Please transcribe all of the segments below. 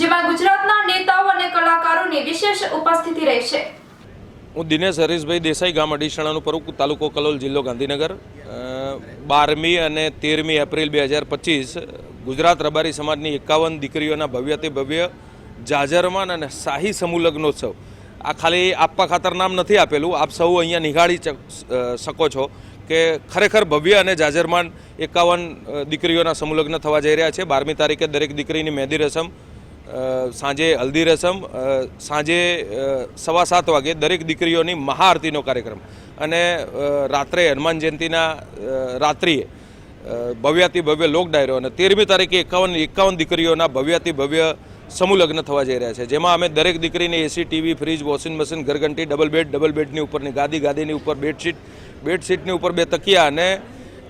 જેમાં ગુજરાતના નેતાઓ અને કલાકારોની વિશેષ ઉપસ્થિતિ રહેશે. હું દિનેશ હરીશભાઈ દેસાઈ ગામ અડીસણાનું પ્રમુખ તાલુકો કલોલ જિલ્લો ગાંધીનગર. બારમી અને તેરમી એપ્રિલ બે હજાર પચીસ ગુજરાત રબારી સમાજની એકાવન દીકરીઓના ભવ્યતે ભવ્ય જાજરમાન અને શાહી સમૂહ લગ્નોત્સવ. આ ખાલી આપવા ખાતર નામ નથી આપેલું, આપ સૌ અહીંયા નિહાળી શકો છો. કે ખરેખર ભવ્ય અને જાજરમાન એકાવન દીકરીઓના સમુલગ્ન થવા જઈ રહ્યા છે. બારમી તારીખે દરેક દીકરીની મહેંદી રસમ સાંજે હલ્દી રસમ સાંજે સવા સાત વાગે દરેક દીકરીઓની મહાઆરતીનો કાર્યક્રમ. અને રાત્રે હનુમાન જયંતિના રાત્રિએ ભવ્યાતિ ભવ્ય લોક ડાયરો અને તેરમી તારીખે એકાવન એકાવન દીકરીઓના ભવ્યાતિ ભવ્ય સમૂહ લગ્ન થવા જઈ રહ્યા છે. જેમાં અમે દરેક દીકરીને AC, TV, fridge, washing machine, ઘરઘંટી, double bed, double બેડની ઉપરની ગાદી, ગાદીની ઉપર બેડશીટ બેડશીટની ઉપર બે તકિયા અને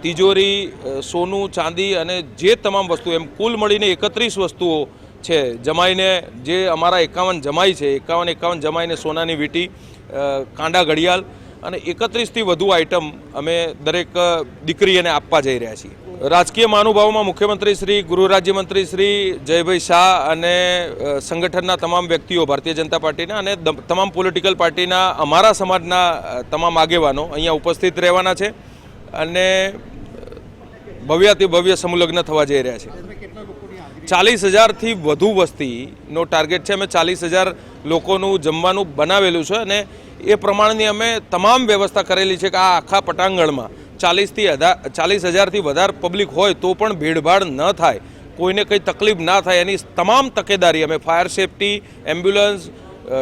તિજોરી સોનું, ચાંદી અને જે તમામ વસ્તુ એમ કુલ મળીને એકત્રીસ વસ્તુઓ છે, જમાઈને જે અમારા એકાવન જમાઈ છે, એકાવન એકાવન જમાઈને સોનાની વીંટી કાંડા ઘડિયાળ અને એકત્રીસથી વધુ આઇટમ અમે દરેક દીકરીને આપવા જઈ રહ્યા છીએ. રાજકીય મહાનુભાવોમાં મુખ્યમંત્રી શ્રી, ગૃહ રાજ્યમંત્રી શ્રી જયભાઈ શાહ અને સંગઠનના તમામ વ્યક્તિઓ, ભારતીય જનતા પાર્ટીના અને તમામ પોલિટિકલ પાર્ટીના, અમારા સમાજના તમામ આગેવાનો અહીંયા ઉપસ્થિત રહેવાના છે અને ભવ્યાતિ ભવ્ય સમુલગ્ન થવા જઈ રહ્યા છે. ચાલીસ હજારથી વધુ વસ્તીનો ટાર્ગેટ છે. અમે ચાલીસ હજાર લોકોનું જમવાનું બનાવેલું છે અને એ પ્રમાણની અમે તમામ વ્યવસ્થા કરેલી છે કે આ આખા પટાંગણમાં ચાલીસથી ચાલીસ હજારથી વધારે પબ્લિક હોય તો પણ ભીડભાડ ન થાય. કોઈને કંઈ તકલીફ ના થાય. એની તમામ તકેદારી અમે ફાયર સેફટી, એમ્બ્યુલન્સ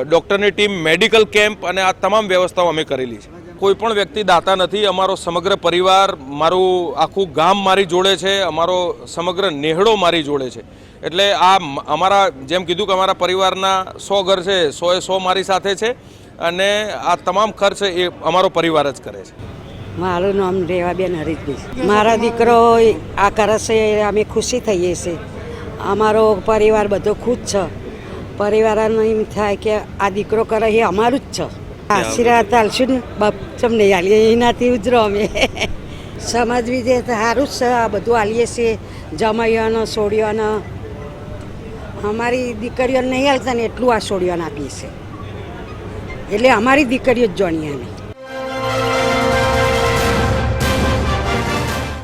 ડૉક્ટરની ટીમ, મેડિકલ કેમ્પ અને આ તમામ વ્યવસ્થાઓ અમે કરેલી છે. કોઈ પણ વ્યક્તિ દાતા નથી. અમારો સમગ્ર પરિવાર મારું આખું ગામ મારી જોડે છે. અમારો સમગ્ર નેહડો મારી જોડે છે. એટલે આ અમારા જેમ કીધું કે અમારા પરિવારના સો ઘર છે, સો એ સો મારી સાથે છે અને આ તમામ ખર્ચ એ અમારો પરિવાર જ કરે છે. મારું નામ રેવાબેન હરીશભાઈ મારા દીકરો આ કરશે અમે ખુશી થઈએ છીએ અમારો પરિવાર બધો ખુશ છે. પરિવારને એમ થાય કે આ દીકરો કરે એ અમારું જ છે. આશીર્વાદ આલશું ને, બાપ તમને આલીએ, એનાથી ઉજરો અમે. સમાજ તો સારું જ છે, આ બધું આલીએ છીએ. જમાઈઓને સોડીઓને અમારી દીકરીઓને નહીં હાલતા ને એટલું આ સોડીઓને આપીએ છીએ. એટલે અમારી દીકરીઓ જ જાણીએ અમે